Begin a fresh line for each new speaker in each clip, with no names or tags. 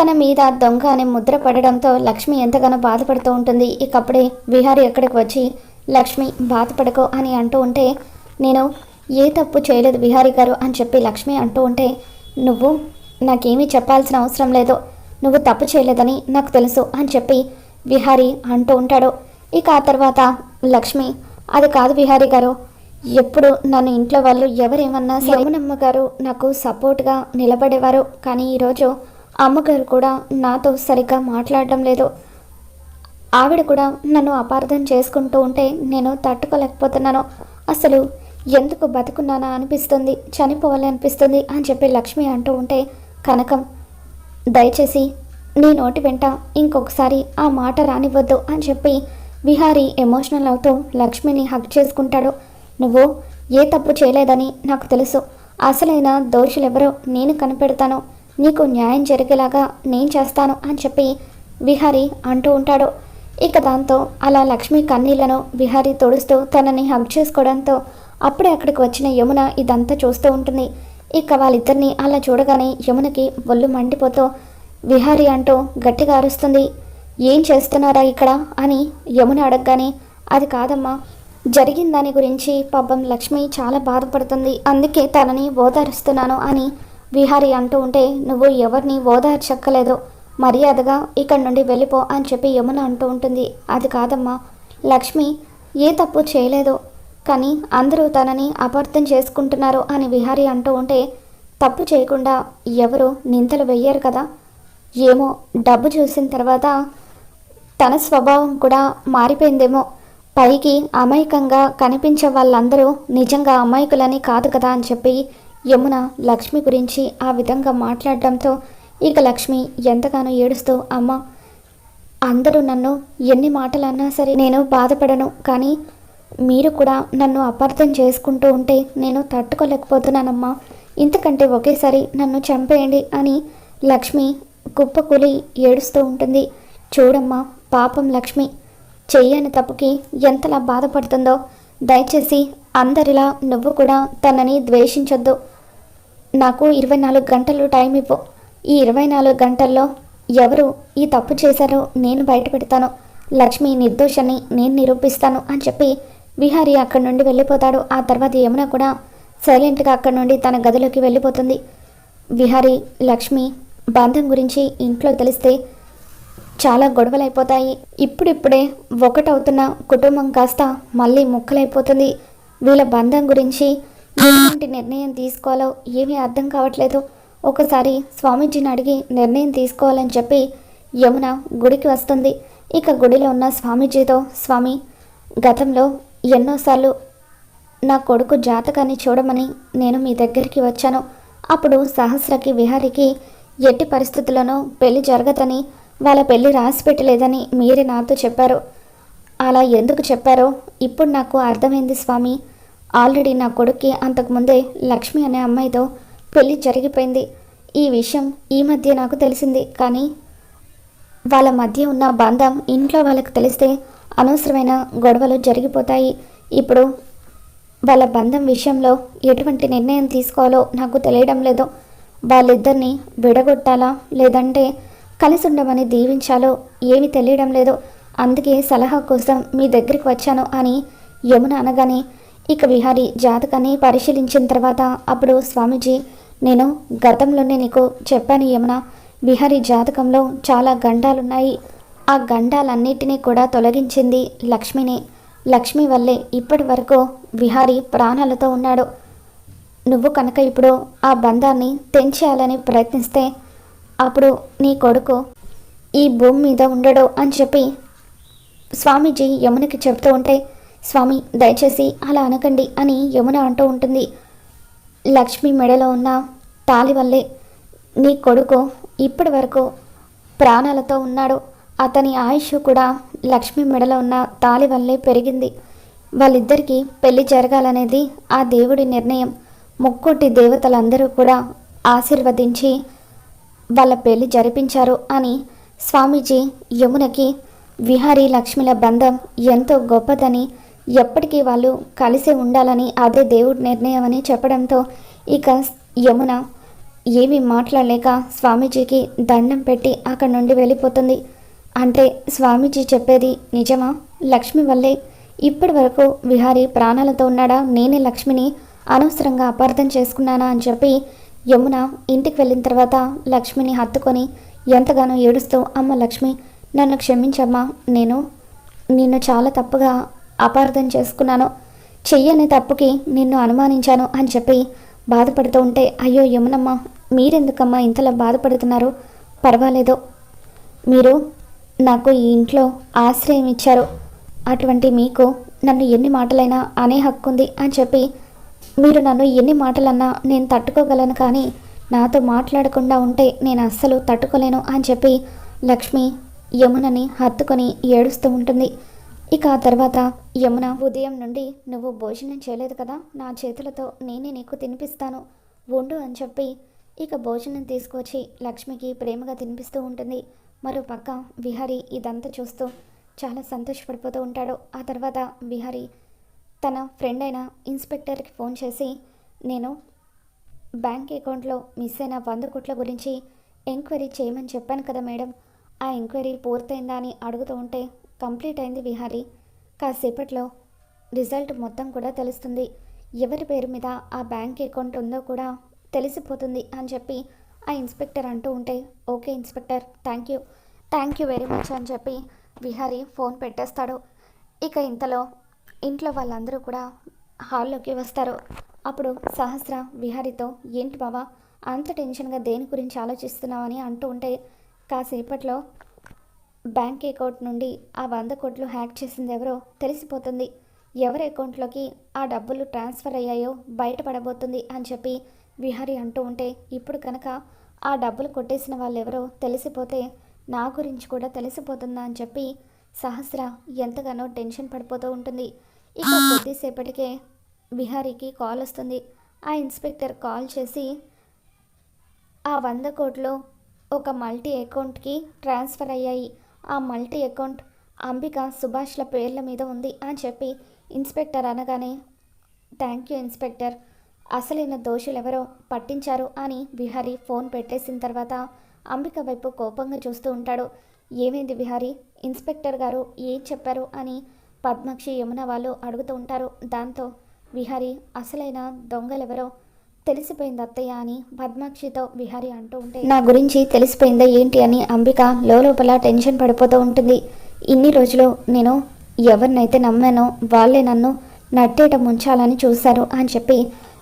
తన మీద దొంగ అనే ముద్ర పడడంతో లక్ష్మి ఎంతగానో బాధపడుతూ ఉంటుంది. ఇకప్పుడే విహారి ఎక్కడికి వచ్చి లక్ష్మి బాధపడకో అని అంటూ ఉంటే నేను ఏ తప్పు చేయలేదు విహారి గారు అని చెప్పి లక్ష్మి అంటూ ఉంటే నువ్వు నాకేమీ చెప్పాల్సిన అవసరం లేదు. నువ్వు తప్పు చేయలేదని నాకు తెలుసు అని చెప్పి విహారి అంటూ ఉంటాడు. ఇక ఆ తర్వాత లక్ష్మి అది కాదు విహారి గారు ఎప్పుడు నన్ను ఇంట్లో వాళ్ళు ఎవరేమన్నా యమునమ్మ గారు నాకు సపోర్ట్గా నిలబడేవారు. కానీ ఈరోజు అమ్మగారు కూడా నాతో సరిగ్గా మాట్లాడడం లేదు. ఆవిడ కూడా నన్ను అపార్థం చేసుకుంటూ ఉంటే నేను తట్టుకోలేకపోతున్నాను. అసలు ఎందుకు బతుకున్నానా అనిపిస్తుంది చనిపోవాలి అనిపిస్తుంది అని చెప్పి లక్ష్మి అంటూ ఉంటే కనకం దయచేసి నీ నోటి వెంట ఇంకొకసారి ఆ మాట రానివ్వద్దు అని చెప్పి విహారీ ఎమోషనల్ అవుతూ లక్ష్మిని హక్ చేసుకుంటాడు. నువ్వు ఏ తప్పు చేయలేదని నాకు తెలుసు. అసలైన దోషులెవరో నేను కనిపెడతాను. నీకు న్యాయం జరిగేలాగా నేను చేస్తాను అని చెప్పి విహారీ అంటూ ఉంటాడు. ఇక దాంతో అలా లక్ష్మి కన్నీళ్ళను విహారీ తొడుస్తూ తనని హగ్ చేసుకోవడంతో అప్పుడే అక్కడికి వచ్చిన యమున ఇదంతా చూస్తూ ఉంటుంది. ఇక వాళ్ళిద్దరిని అలా చూడగానే యమునకి ఒళ్ళు మండిపోతూ విహారీ అంటూ గట్టిగా అరుస్తుంది. ఏం చేస్తున్నారా ఇక్కడ? అని యమున అడగగానే అది కాదమ్మా జరిగిన దాని గురించి పాపం లక్ష్మి చాలా బాధపడుతుంది. అందుకే తనని ఓదారుస్తున్నాను అని విహారి అంటూ ఉంటే నువ్వు ఎవరిని ఓదార్చక్కలేదు మర్యాదగా ఇక్కడి నుండి వెళ్ళిపో అని చెప్పి యమున అంటూ ఉంటుంది. అది కాదమ్మా. లక్ష్మి ఏ తప్పు చేయలేదు. కానీ అందరూ తనని అపార్థం చేసుకుంటున్నారు అని విహారి అంటూ ఉంటే తప్పు చేయకుండా ఎవరు నిందలు వెయ్యరు కదా. ఏమో డబ్బు చూసిన తర్వాత తన స్వభావం కూడా మారిపోయిందేమో. పైకి అమాయకంగా కనిపించే వాళ్ళందరూ నిజంగా అమాయకులని కాదు కదా అని చెప్పి యమున లక్ష్మి గురించి ఆ విధంగా మాట్లాడడంతో ఇక లక్ష్మి ఎంతగానో ఏడుస్తూ అమ్మ అందరూ నన్ను ఎన్ని మాటలు అన్నా సరే నేను బాధపడను కానీ మీరు కూడా నన్ను అపార్థం చేసుకుంటూ ఉంటే నేను తట్టుకోలేకపోతున్నానమ్మా. ఇంతకంటే ఒకేసారి నన్ను చంపేయండి అని లక్ష్మి కుప్పకూలి ఏడుస్తూ ఉంటుంది. చూడమ్మా పాపం లక్ష్మి చెయ్యని తప్పుకి ఎంతలా బాధపడుతుందో. దయచేసి అందరిలా నువ్వు కూడా తనని ద్వేషించొద్దు. నాకు ఇరవై నాలుగు గంటలు టైం ఇవ్వు. ఈ ఇరవై నాలుగు గంటల్లో ఎవరు ఈ తప్పు చేశారో నేను బయటపెడతాను లక్ష్మి నిర్దోషని నేను నిరూపిస్తాను అని చెప్పి విహారీ అక్కడి నుండి వెళ్ళిపోతాడు. ఆ తర్వాత యమున కూడా సైలెంట్గా అక్కడి నుండి తన గదిలోకి వెళ్ళిపోతుంది. విహారీ లక్ష్మి బంధం గురించి ఇంట్లో తెలిస్తే చాలా గొడవలైపోతాయి. ఇప్పుడిప్పుడే ఒకటవుతున్న కుటుంబం కాస్త మళ్ళీ ముక్కలైపోతుంది. వీళ్ళ బంధం గురించి ఎటువంటి నిర్ణయం తీసుకోవాలో ఏమీ అర్థం కావట్లేదు. ఒకసారి స్వామీజీని అడిగి నిర్ణయం తీసుకోవాలని చెప్పి యమున గుడికి వస్తుంది. ఇక గుడిలో ఉన్న స్వామీజీతో స్వామి గతంలో ఎన్నోసార్లు నా కొడుకు జాతకాన్ని చూడమని నేను మీ దగ్గరికి వచ్చాను. అప్పుడు సహస్రకి విహారికి ఎట్టి పరిస్థితుల్లోనూ పెళ్ళి జరగదని వాళ్ళ పెళ్ళి రాసి పెట్టలేదని మీరే నాతో చెప్పారు. అలా ఎందుకు చెప్పారో ఇప్పుడు నాకు అర్థమైంది స్వామి. ఆల్రెడీ నా కొడుక్కి అంతకుముందే లక్ష్మి అనే అమ్మాయితో పెళ్ళి జరిగిపోయింది. ఈ విషయం ఈ మధ్య నాకు తెలిసింది. కానీ వాళ్ళ మధ్య ఉన్న బంధం ఇంట్లో వాళ్ళకి తెలిస్తే అనవసరమైన గొడవలు జరిగిపోతాయి. ఇప్పుడు వాళ్ళ బంధం విషయంలో ఎటువంటి నిర్ణయం తీసుకోవాలో నాకు తెలియడం లేదు. వాళ్ళిద్దరిని విడగొట్టాలా లేదంటే కలిసి ఉండమని దీవించాలో ఏమీ తెలియడం లేదు. అందుకే సలహా కోసం మీ దగ్గరికి వచ్చాను అని యమున అనగానే ఇక విహారి జాతకాన్ని పరిశీలించిన తర్వాత అప్పుడు స్వామీజీ నేను గతంలోనే నీకు చెప్పాను యమున విహారి జాతకంలో చాలా గండాలున్నాయి. ఆ గండాలన్నిటినీ కూడా తొలగించింది లక్ష్మిని. లక్ష్మి వల్లే ఇప్పటి వరకు విహారి ప్రాణాలతో ఉన్నాడు. నువ్వు కనుక ఇప్పుడు ఆ బంధాన్ని తెంచేయాలని ప్రయత్నిస్తే అప్పుడు నీ కొడుకు ఈ భూమి మీద ఉండడు అని చెప్పి స్వామీజీ యమునకి చెప్తూ ఉంటే స్వామి దయచేసి అలా అనకండి అని యమున అంటూ ఉంటుంది. లక్ష్మి మెడలో ఉన్న తాలి వల్లే నీ కొడుకు ఇప్పటి వరకు ప్రాణాలతో ఉన్నాడు. అతని ఆయుష్ కూడా లక్ష్మి మెడలో ఉన్న తాలి వల్లే పెరిగింది. వాళ్ళిద్దరికీ పెళ్ళి జరగాలనేది ఆ దేవుడి నిర్ణయం. ముక్కోటి దేవతలందరూ కూడా ఆశీర్వదించి వాళ్ళ పెళ్ళి జరిపించారు అని స్వామీజీ యమునకి విహారీ లక్ష్మిల బంధం ఎంతో గొప్పదని ఎప్పటికీ వాళ్ళు కలిసి ఉండాలని అదే దేవుడి నిర్ణయం అని చెప్పడంతో ఇక యమున ఏమీ మాట్లాడలేక స్వామీజీకి దండం పెట్టి అక్కడి నుండి వెళ్ళిపోతుంది. అంటే స్వామీజీ చెప్పేది నిజమా? లక్ష్మి వల్లే ఇప్పటి వరకు విహారీ ప్రాణాలతో ఉన్నాడా? నేనే లక్ష్మిని అనవసరంగా అపార్థం చేసుకున్నానా అని చెప్పి యమున ఇంటికి వెళ్ళిన తర్వాత లక్ష్మిని హత్తుకొని ఎంతగానో ఏడుస్తూ అమ్మ లక్ష్మి నన్ను క్షమించమ్మా. నేను నిన్ను చాలా తప్పుగా అపార్థం చేసుకున్నాను. చెయ్యని తప్పుకి నిన్ను అనుమానించాను అని చెప్పి బాధపడుతూ ఉంటే అయ్యో యమునమ్మ మీరెందుకమ్మా ఇంతలా బాధపడుతున్నారు? పర్వాలేదు. మీరు నాకు ఈ ఇంట్లో ఆశ్రయం ఇచ్చారు. అటువంటి మీకు నన్ను ఎన్ని మాటలైనా అనే హక్కు ఉంది అని చెప్పి మీరు నన్ను ఎన్ని మాటలన్నా నేను తట్టుకోగలను కానీ నాతో మాట్లాడకుండా ఉంటే నేను అస్సలు తట్టుకోలేను అని చెప్పి లక్ష్మి యమునని హత్తుకొని ఏడుస్తూ ఉంటుంది. ఇక ఆ తర్వాత యమున ఉదయం నుండి నువ్వు భోజనం చేయలేదు కదా? నా చేతులతో నేనే నీకు తినిపిస్తాను వండు అని చెప్పి ఇక భోజనం తీసుకొచ్చి లక్ష్మికి ప్రేమగా తినిపిస్తూ ఉంటుంది. మరో పక్క విహారి ఇదంతా చూస్తూ చాలా సంతోషపడిపోతూ ఉంటాడు. ఆ తర్వాత విహారి తన ఫ్రెండ్ అయిన ఇన్స్పెక్టర్కి ఫోన్ చేసి నేను బ్యాంక్ అకౌంట్లో మిస్ అయిన వంద కోట్ల గురించి ఎంక్వైరీ చేయమని చెప్పాను కదా మేడం. ఆ ఎంక్వైరీ పూర్తయిందా? అని అడుగుతూ ఉంటే కంప్లీట్ అయింది విహారీ. కాసేపట్లో రిజల్ట్ మొత్తం కూడా తెలుస్తుంది. ఎవరి పేరు మీద ఆ బ్యాంక్ అకౌంట్ ఉందో కూడా తెలిసిపోతుంది అని చెప్పి ఆ ఇన్స్పెక్టర్ అంటూ ఉంటే okay inspector thank you. Thank you very much అని చెప్పి విహారీ ఫోన్ పెట్టేస్తాడు. ఇక ఇంతలో ఇంట్లో వాళ్ళందరూ కూడా హాల్లోకి వస్తారు. అప్పుడు సహస్ర విహారితో ఏంటి బావా అంత టెన్షన్గా దేని గురించి ఆలోచిస్తున్నావని అంటూ ఉంటే కాసేపట్లో బ్యాంక్ అకౌంట్ నుండి ఆ వంద కోట్లు హ్యాక్ చేసింది ఎవరో తెలిసిపోతుంది. ఎవరి అకౌంట్లోకి ఆ డబ్బులు ట్రాన్స్ఫర్ అయ్యాయో బయటపడబోతుంది అని చెప్పి విహారి అంటూ ఉంటే ఇప్పుడు కనుక ఆ డబ్బులు కొట్టేసిన వాళ్ళు ఎవరో తెలిసిపోతే నా గురించి కూడా తెలిసిపోతుందా అని చెప్పి సహస్ర ఎంతగానో టెన్షన్ పడిపోతూ ఉంటుంది. ఇక కొద్దిసేపటికే విహారీకి కాల్ వస్తుంది. ఆ ఇన్స్పెక్టర్ కాల్ చేసి ఆ వంద కోట్లు ఒక మల్టీ అకౌంట్కి ట్రాన్స్ఫర్ అయ్యాయి. ఆ మల్టీ అకౌంట్ అంబిక సుభాష్ల పేర్ల మీద ఉంది అని చెప్పి ఇన్స్పెక్టర్ అనగానే థ్యాంక్ యూ ఇన్స్పెక్టర్. అసలైన దోషులు ఎవరో పట్టించారు అని విహారీ ఫోన్ పెట్టేసిన తర్వాత అంబిక వైపు కోపంగా చూస్తూ ఉంటాడు. ఏమైంది విహారీ? ఇన్స్పెక్టర్ గారు ఏం చెప్పారు? అని పద్మాక్షి యమున వాళ్ళు అడుగుతూ ఉంటారు. దాంతో విహారీ అసలైన దొంగలెవరో తెలిసిపోయింది అత్తయ్య అని పద్మాక్షితో విహారి అంటూ ఉంటే నా గురించి తెలిసిపోయిందా ఏంటి అని అంబిక లోపల టెన్షన్ పడిపోతూ ఉంటుంది. ఇన్ని రోజులు నేను ఎవరినైతే నమ్మానో వాళ్ళే నన్ను నట్టేట ముంచాలని చూశారు అని చెప్పి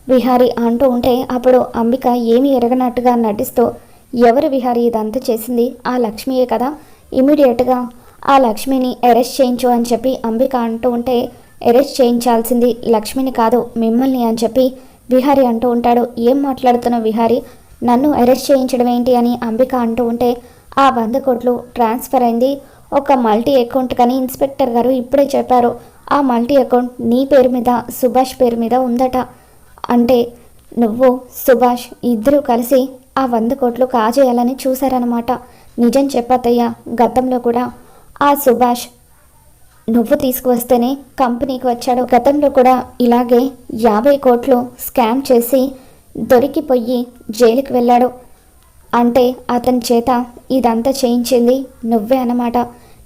విహారి అంటూ ఉంటే అప్పుడు అంబిక ఏమీ ఎరగనట్టుగా నటిస్తూ ఎవరు విహారి ఇదంతా చేసింది? ఆ లక్ష్మియే కదా? ఇమీడియట్గా ఆ లక్ష్మిని అరెస్ట్ చేయించు అని చెప్పి అంబిక అంటూ ఉంటే అరెస్ట్ చేయించాల్సింది లక్ష్మిని కాదు మిమ్మల్ని అని చెప్పి విహారి అంటూ ఉంటాడు. ఏం మాట్లాడుతున్న విహారి? నన్ను అరెస్ట్ చేయించడం ఏంటి అని అంబిక అంటూ ఉంటే ఆ వంద కోట్లు ట్రాన్స్ఫర్ అయింది. ఒక మల్టీ అకౌంట్ కానీ ఇన్స్పెక్టర్ గారు ఇప్పుడే చెప్పారు. ఆ మల్టీ అకౌంట్ నీ పేరు మీద సుభాష్ పేరు మీద ఉందట. అంటే నువ్వు సుభాష్ ఇద్దరూ కలిసి ఆ వంద కోట్లు కాజేయాలని చూశారనమాట నిజం చెప్పాతయ్యా గతంలో కూడా. ఆ సుభాష్ నువ్వు తీసుకువస్తేనే కంపెనీకి వచ్చాడు. గతంలో కూడా ఇలాగే యాభై కోట్లు స్కామ్ చేసి దొరికిపోయి జైలుకి వెళ్ళాడు. అంటే అతని చేత ఇదంతా చేయించింది నువ్వే అన్నమాట.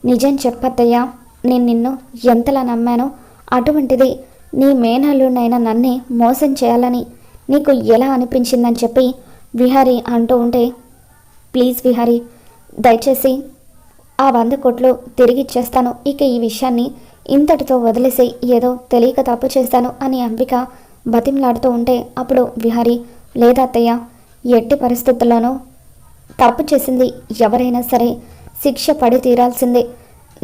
నిజం చెప్పత్తయ్యా నేను నిన్ను ఎంతలా నమ్మానో అటువంటిది నీ మేనల్లునైనా నన్నే మోసం చేయాలని నీకు ఎలా అనిపించిందని చెప్పి విహారీ అంటూ ఉంటే ప్లీజ్ విహారీ దయచేసి ఆ వంద కోట్లు తిరిగి ఇచ్చేస్తాను. ఇక ఈ విషయాన్ని ఇంతటితో వదిలేసి ఏదో తెలియక తప్పు చేస్తాను అని అంబిక బతిమలాడుతూ ఉంటే అప్పుడు విహారీ లేదా అత్తయ్య ఎట్టి పరిస్థితుల్లోనూ తప్పు చేసింది ఎవరైనా సరే శిక్ష పడి తీరాల్సిందే.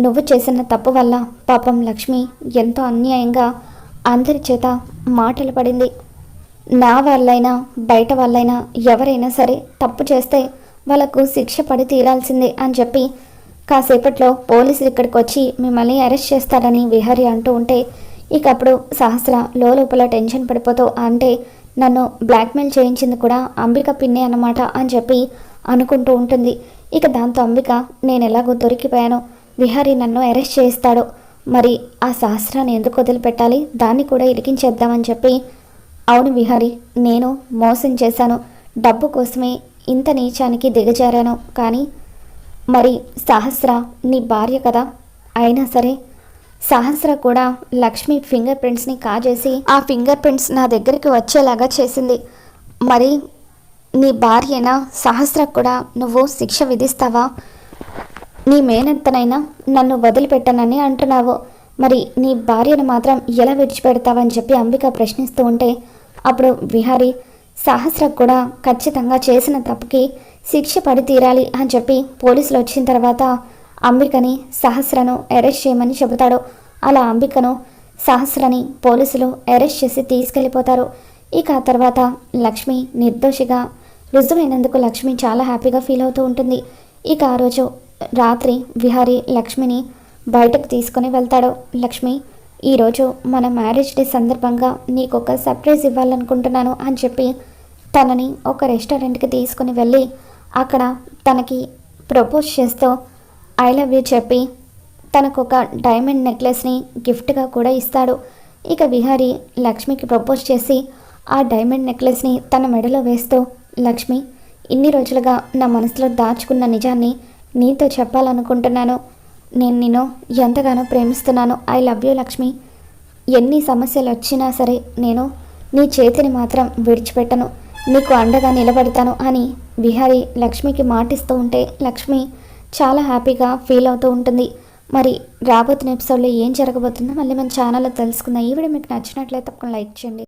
నువ్వు చేసిన తప్పు వల్ల పాపం లక్ష్మి ఎంతో అన్యాయంగా అందరి చేత మాటలు పడింది. నా వాళ్ళైనా బయట వాళ్ళైనా ఎవరైనా సరే తప్పు చేస్తే వాళ్ళకు శిక్ష పడి తీరాల్సిందే అని చెప్పి కాసేపట్లో పోలీసులు ఇక్కడికి వచ్చి మిమ్మల్ని అరెస్ట్ చేస్తారని విహారి అంటూ ఉంటే ఇక అప్పుడు సహస్ర లోపల టెన్షన్ పడిపోతూ అంటే నన్ను బ్లాక్మెయిల్ చేయించింది కూడా అంబిక పిన్నే అనమాట అని చెప్పి అనుకుంటూ ఉంటుంది. ఇక దాంతో అంబిక నేను ఎలాగో దొరికిపోయాను. విహారీ నన్ను అరెస్ట్ చేయిస్తాడు. మరి ఆ సహస్రాన్ని ఎందుకు వదిలిపెట్టాలి? దాన్ని కూడా ఇరికించేద్దామని చెప్పి అవును విహారీ నేను మోసం చేశాను. డబ్బు కోసమే ఇంత నీచానికి దిగజారాను. కానీ మరి సహస్ర నీ భార్య కదా? అయినా సరే సహస్ర కూడా లక్ష్మి ఫింగర్ ప్రింట్స్ని కాజేసి ఆ ఫింగర్ ప్రింట్స్ నా దగ్గరికి వచ్చేలాగా చేసింది. మరి నీ భార్యనా సహస్ర కూడా నువ్వు శిక్ష విధిస్తావా? నీ మేనత్తనైనా నన్ను వదిలిపెట్టనని అంటున్నావు. మరి నీ భార్యను మాత్రం ఎలా విడిచిపెడతావని చెప్పి అంబిక ప్రశ్నిస్తూ ఉంటే అప్పుడు విహారీ సహస్ర కూడా ఖచ్చితంగా చేసిన తప్పుకి శిక్ష పడి తీరాలి అని చెప్పి పోలీసులు వచ్చిన తర్వాత అంబికని సహస్రను అరెస్ట్ చేయమని చెబుతాడు. అలా అంబికను సహస్రని పోలీసులు అరెస్ట్ చేసి తీసుకెళ్ళిపోతారు. ఇక ఆ తర్వాత లక్ష్మి నిర్దోషిగా రుజువైనందుకు లక్ష్మి చాలా హ్యాపీగా ఫీల్ అవుతూ ఉంటుంది. ఇక ఆ రోజు రాత్రి విహారీ లక్ష్మిని బయటకు తీసుకొని వెళ్తాడు. లక్ష్మి ఈరోజు మన మ్యారేజ్ డే సందర్భంగా నీకు ఒక సర్ప్రైజ్ ఇవ్వాలనుకుంటున్నాను అని చెప్పి తనని ఒక రెస్టారెంట్కి తీసుకుని వెళ్ళి అక్కడ తనకి ప్రపోజ్ చేస్తూ ఐ లవ్ యూ చెప్పి తనకు ఒక డైమండ్ నెక్లెస్ని గిఫ్ట్గా కూడా ఇస్తాడు. ఇక విహారీ లక్ష్మికి ప్రపోజ్ చేసి ఆ డైమండ్ నెక్లెస్ని తన మెడలో వేస్తూ లక్ష్మి ఇన్ని రోజులుగా నా మనసులో దాచుకున్న నిజాన్ని నీతో చెప్పాలనుకుంటున్నాను. నేను నిన్ను ఎంతగానో ప్రేమిస్తున్నాను. I love you Lakshmi. ఎన్ని సమస్యలు వచ్చినా సరే నేను నీ చేతిని మాత్రం విడిచిపెట్టను. నీకు అండగా నిలబడతాను అని విహారీ లక్ష్మికి మాటిస్తూ ఉంటే లక్ష్మి చాలా హ్యాపీగా ఫీల్ అవుతూ ఉంటుంది. మరి రాబోతున్న ఎపిసోడ్లో ఏం జరగబోతుందో మళ్ళీ మన ఛానల్లో తెలుసుకుందాం. ఈ వీడియో మీకు నచ్చినట్లయితే తప్పకుండా లైక్ చేయండి.